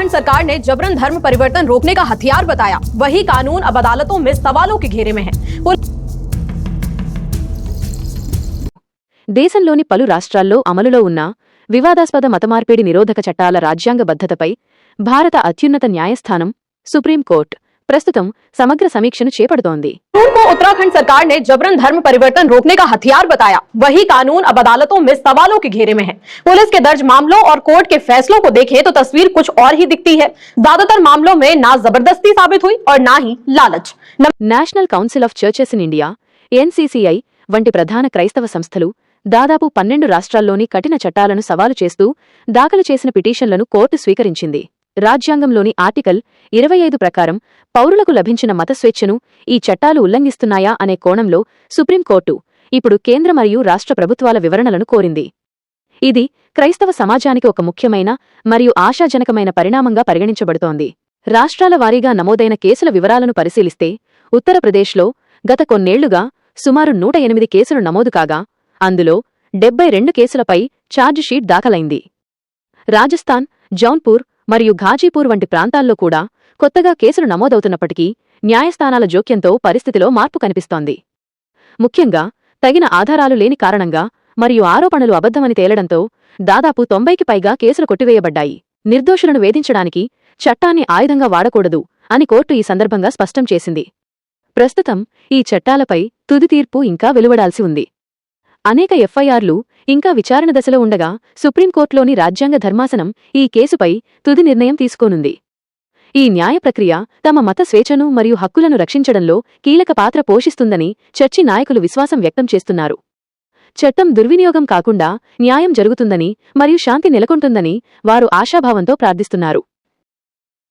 उत्तराखंड सरकार ने जबरन धर्म परिवर्तन रोकने का हथियार बताया वही कानून अब अदालतों में सवालों के घेरे में है पुलिस దేశంలోని పలు రాష్ట్రాల్లో అమలులో ఉన్న వివాదాస్పద మతమార్పిడి నిరోధక చట్టాల రాజ్యాంగబద్ధతపై భారత అత్యున్నత న్యాయస్థానం సుప్రీంకోర్టు ప్రస్తుతం సమగ్ర సమీక్షను చేపడుతోంది कानून को उत्तराखंड सरकार ने जबरन धर्म परिवर्तन रोकने का हथियार बताया वही कानून अब अदालतों में सवालों के घेरे में है पुलिस के दर्ज मामलों और कोर्ट के फैसलों को देखें तो तस्वीर कुछ और ही दिखती है ज्यादातर मामलों में ना जबरदस्ती साबित हुई और ना ही लालच न- national council of churches in India NCCI వంటి ప్రధాన క్రైస్తవ సంస్థలు దాదాపు పన్నెండు రాష్ట్రాల్లోని కఠిన చట్టాలను సవాలు చేస్తూ దాఖలు చేసిన పిటిషన్లను కోర్టు స్వీకరించింది రాజ్యాంగంలోని ఆర్టికల్ ఇరవై ఐదు ప్రకారం పౌరులకు లభించిన మత స్వేచ్ఛను ఈ చట్టాలు ఉల్లంఘిస్తున్నాయా అనే కోణంలో సుప్రీంకోర్టు ఇప్పుడు కేంద్ర మరియు రాష్ట్ర ప్రభుత్వాల వివరణలను కోరింది. ఇది క్రైస్తవ సమాజానికి ఒక ముఖ్యమైన మరియు ఆశాజనకమైన పరిణామంగా పరిగణించబడుతోంది. రాష్ట్రాల వారీగా నమోదైన కేసుల వివరాలను పరిశీలిస్తే ఉత్తరప్రదేశ్లో గత కొన్నేళ్ళుగా సుమారు నూట ఎనిమిది కేసులు నమోదు కాగా అందులో డెబ్బై రెండు కేసులపై ఛార్జిషీట్ దాఖలైంది. రాజస్థాన్ జౌన్పూర్ మరియు ఘాజీపూర్ వంటి ప్రాంతాల్లో కూడా కొత్తగా కేసులు నమోదవుతున్నప్పటికీ న్యాయస్థానాల జోక్యంతో పరిస్థితిలో మార్పు కనిపిస్తోంది. ముఖ్యంగా తగిన ఆధారాలు లేని కారణంగా మరియు ఆరోపణలు అబద్ధమని తేలడంతో దాదాపు తొంభైకి పైగా కేసులు కొట్టివేయబడ్డాయి. నిర్దోషులను వేధించడానికి చట్టాన్ని ఆయుధంగా వాడకూడదు అని కోర్టు ఈ సందర్భంగా స్పష్టం చేసింది. ప్రస్తుతం ఈ చట్టాలపై తుది తీర్పు ఇంకా వెలువడాల్సి ఉంది. అనేక ఎఫ్ఐఆర్లు ఇంకా విచారణ దశలో ఉండగా సుప్రీంకోర్టులోని రాజ్యాంగ ధర్మాసనం ఈ కేసుపై తుది నిర్ణయం తీసుకోనుంది. ఈ న్యాయ ప్రక్రియ తమ మత స్వేచ్ఛను మరియు హక్కులను రక్షించడంలో కీలక పాత్ర పోషిస్తుందని చర్చి నాయకులు విశ్వాసం వ్యక్తం చేస్తున్నారు. చట్టం దుర్వినియోగం కాకుండా న్యాయం జరుగుతుందని మరియు శాంతి నెలకొంటుందని వారు ఆశాభావంతో ప్రార్థిస్తున్నారు.